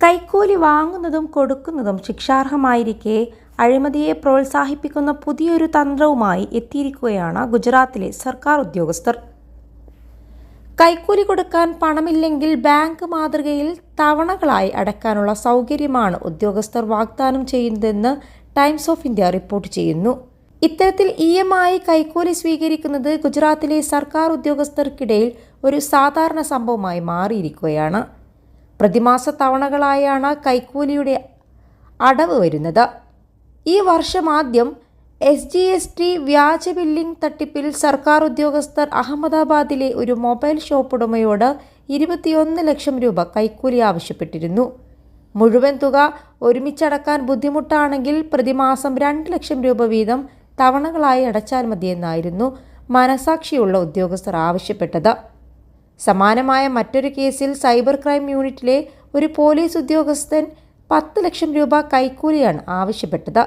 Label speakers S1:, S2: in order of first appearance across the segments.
S1: കൈക്കൂലി വാങ്ങുന്നതും കൊടുക്കുന്നതും ശിക്ഷാർഹമായിരിക്കെ അഴിമതിയെ പ്രോത്സാഹിപ്പിക്കുന്ന പുതിയൊരു തന്ത്രവുമായി എത്തിയിരിക്കുകയാണ് ഗുജറാത്തിലെ സർക്കാർ ഉദ്യോഗസ്ഥർ. കൈക്കൂലി കൊടുക്കാൻ പണമില്ലെങ്കിൽ ബാങ്ക് മാതൃകയിൽ തവണകളായി അടയ്ക്കാനുള്ള സൗകര്യമാണ് ഉദ്യോഗസ്ഥർ വാഗ്ദാനം ചെയ്യുന്നതെന്ന് ടൈംസ് ഓഫ് ഇന്ത്യ റിപ്പോർട്ട് ചെയ്യുന്നു. ഇത്തരത്തിൽ ഇ എം ഐ കൈക്കൂലി സ്വീകരിക്കുന്നത് ഗുജറാത്തിലെ സർക്കാർ ഉദ്യോഗസ്ഥർക്കിടയിൽ ഒരു സാധാരണ സംഭവമായി മാറിയിരിക്കുകയാണ്. പ്രതിമാസ തവണകളായാണ് കൈക്കൂലിയുടെ അടവ് വരുന്നത്. ഈ വർഷം ആദ്യം എസ് ജി എസ് ടി വ്യാജ ബില്ലിംഗ് തട്ടിപ്പിൽ സർക്കാർ ഉദ്യോഗസ്ഥർ അഹമ്മദാബാദിലെ ഒരു മൊബൈൽ ഷോപ്പ് ഉടമയോട് ഇരുപത്തിയൊന്ന് ലക്ഷം രൂപ കൈക്കൂലി ആവശ്യപ്പെട്ടിരുന്നു. മുഴുവൻ തുക ഒരുമിച്ചടക്കാൻ ബുദ്ധിമുട്ടാണെങ്കിൽ പ്രതിമാസം രണ്ട് ലക്ഷം രൂപ വീതം തവണകളായി അടച്ചാൽ മതിയെന്നായിരുന്നു മനസാക്ഷിയുള്ള ഉദ്യോഗസ്ഥർ ആവശ്യപ്പെട്ടത്. സമാനമായ മറ്റൊരു കേസിൽ സൈബർ ക്രൈം യൂണിറ്റിലെ ഒരു പോലീസ് ഉദ്യോഗസ്ഥൻ പത്ത് ലക്ഷം രൂപ കൈക്കൂലിയാണ് ആവശ്യപ്പെട്ടത്.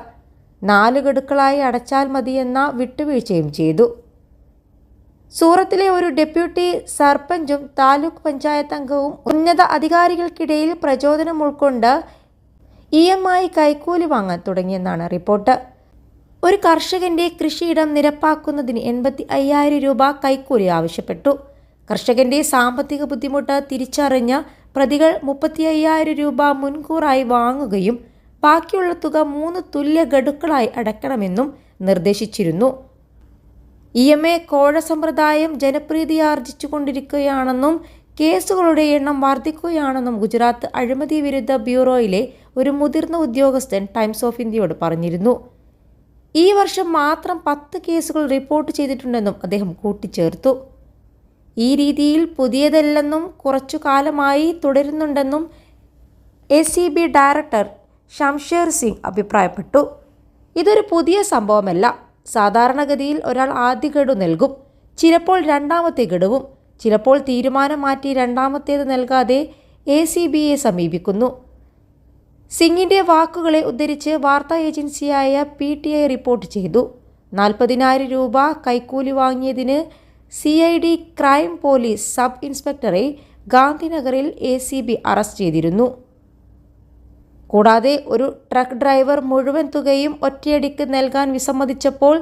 S1: നാല് ഗഡുക്കളായി അടച്ചാൽ മതിയെന്ന വിട്ടുവീഴ്ചയും ചെയ്തു. സൂറത്തിലെ ഒരു ഡെപ്യൂട്ടി സർപഞ്ചും താലൂക്ക് പഞ്ചായത്ത് അംഗവും ഉന്നത അധികാരികൾക്കിടയിൽ പ്രചോദനം ഉൾക്കൊണ്ട് ഇ എം ഐ കൈക്കൂലി വാങ്ങാൻ തുടങ്ങിയെന്നാണ് റിപ്പോർട്ട്. ഒരു കർഷകന്റെ കൃഷിയിടം നിരപ്പാക്കുന്നതിന് എൺപത്തി അയ്യായിരം രൂപ കൈക്കൂലി ആവശ്യപ്പെട്ടു. കർഷകന്റെ സാമ്പത്തിക ബുദ്ധിമുട്ട് തിരിച്ചറിഞ്ഞ പ്രതികൾ മുപ്പത്തി അയ്യായിരം രൂപ മുൻകൂറായി വാങ്ങുകയും ബാക്കിയുള്ള തുക മൂന്ന് തുല്യ ഗഡുക്കളായി അടയ്ക്കണമെന്നും നിർദ്ദേശിച്ചിരുന്നു. ഇ എം എ കോഴ സമ്പ്രദായം ജനപ്രീതി ആർജിച്ചുകൊണ്ടിരിക്കുകയാണെന്നും കേസുകളുടെ എണ്ണം വർദ്ധിക്കുകയാണെന്നും ഗുജറാത്ത് അഴിമതി വിരുദ്ധ ബ്യൂറോയിലെ ഒരു മുതിർന്ന ഉദ്യോഗസ്ഥൻ ടൈംസ് ഓഫ് ഇന്ത്യയോട് പറഞ്ഞിരുന്നു. ഈ വർഷം മാത്രം പത്ത് കേസുകൾ റിപ്പോർട്ട് ചെയ്തിട്ടുണ്ടെന്നും അദ്ദേഹം കൂട്ടിച്ചേർത്തു. ഈ രീതിയിൽ പുതിയതല്ലെന്നും കുറച്ചു കാലമായി തുടരുന്നുണ്ടെന്നും A C B director Shamsher Singh അഭിപ്രായപ്പെട്ടു. ഇതൊരു പുതിയ സംഭവമല്ല. സാധാരണഗതിയിൽ ഒരാൾ ആദ്യ ഗഡു നൽകും ചിലപ്പോൾ രണ്ടാമത്തെ ഗഡുവും ചിലപ്പോൾ തീരുമാനം മാറ്റി രണ്ടാമത്തേത് നൽകാതെ എ സി ബിയെ സമീപിക്കുന്നു. സിംഗിന്റെ വാക്കുകളെ ഉദ്ധരിച്ച് വാർത്താ ഏജൻസിയായ പി ടി ഐ റിപ്പോർട്ട് ചെയ്തു. നാൽപ്പതിനായിരം രൂപ കൈക്കൂലി വാങ്ങിയതിന് C I D crime police sub ഇൻസ്പെക്ടറെ ഗാന്ധിനഗറിൽ എ സി ബി അറസ്റ്റ് ചെയ്തിരുന്നു. കൂടാതെ ഒരു ട്രക്ക് ഡ്രൈവർ മുഴുവൻ തുകയും ഒറ്റയടിക്ക് നൽകാൻ വിസമ്മതിച്ചപ്പോൾ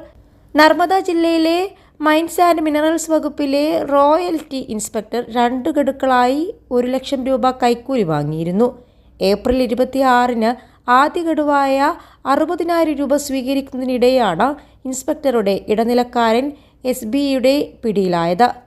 S1: നർമ്മദ ജില്ലയിലെ മൈൻസ് ആൻഡ് മിനറൽസ് വകുപ്പിലെ റോയൽറ്റി ഇൻസ്പെക്ടർ രണ്ട് ഗഡുക്കളായി ഒരു ലക്ഷം രൂപ കൈക്കൂലി വാങ്ങിയിരുന്നു. ഏപ്രിൽ ഇരുപത്തിയാറിന് ആദ്യ ഗഡുവായ അറുപതിനായിരം രൂപ സ്വീകരിക്കുന്നതിനിടെയാണ് ഇൻസ്പെക്ടറുടെ ഇടനിലക്കാരൻ എസ് ബിയുടെ പിടിയിലായത്.